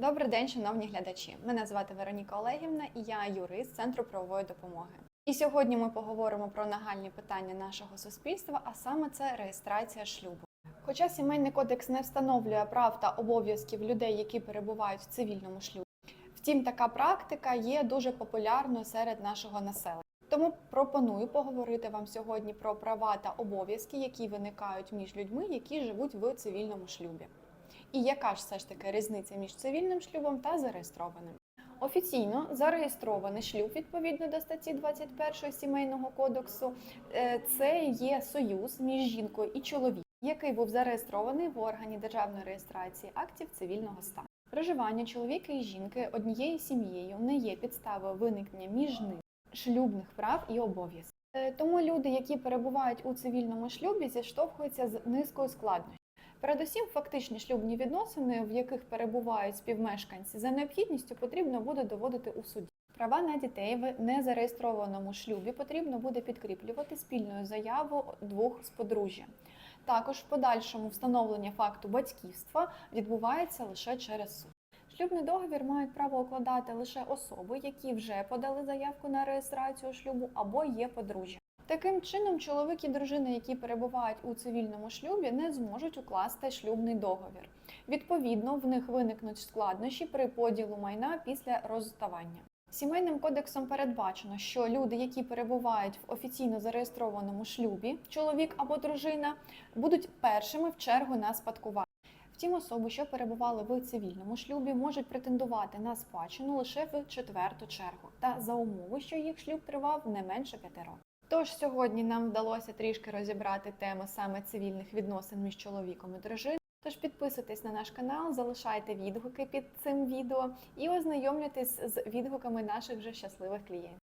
Добрий день, шановні глядачі. Мене звати Вероніка Олегівна і я юрист Центру правової допомоги. І сьогодні ми поговоримо про нагальні питання нашого суспільства, а саме це реєстрація шлюбу. Хоча сімейний кодекс не встановлює прав та обов'язків людей, які перебувають в цивільному шлюбі, втім, така практика є дуже популярною серед нашого населення. Тому пропоную поговорити вам сьогодні про права та обов'язки, які виникають між людьми, які живуть в цивільному шлюбі. І яка ж все ж таки різниця між цивільним шлюбом та зареєстрованим? Офіційно зареєстрований шлюб відповідно до статті 21 сімейного кодексу. е, Це є союз між жінкою і чоловіком, який був зареєстрований в органі державної реєстрації актів цивільного стану. Проживання чоловіка і жінки однією сім'єю не є підставою виникнення між ними шлюбних прав і обов'язків. Е, Тому люди, які перебувають у цивільному шлюбі, зіштовхуються з низкою складнощів. Передусім, фактичні шлюбні відносини, в яких перебувають співмешканці, за необхідністю потрібно буде доводити у суді. Права на дітей в незареєстрованому шлюбі потрібно буде підкріплювати спільною заявою двох з подружжя. Також в подальшому встановлення факту батьківства відбувається лише через суд. Шлюбний договір мають право укладати лише особи, які вже подали заявку на реєстрацію шлюбу або є подружжя. Таким чином, чоловік і дружина, які перебувають у цивільному шлюбі, не зможуть укласти шлюбний договір. Відповідно, в них виникнуть складнощі при поділу майна після розставання. Сімейним кодексом передбачено, що люди, які перебувають в офіційно зареєстрованому шлюбі, чоловік або дружина, будуть першими в чергу на спадкування. Втім, особи, що перебували в цивільному шлюбі, можуть претендувати на спадщину лише в четверту чергу, та за умови, що їх шлюб тривав не менше п'яти років. Тож сьогодні нам вдалося трішки розібрати тему саме цивільних відносин між чоловіком і дружиною. Тож підписуйтесь на наш канал, залишайте відгуки під цим відео і ознайомлюйтесь з відгуками наших вже щасливих клієнтів.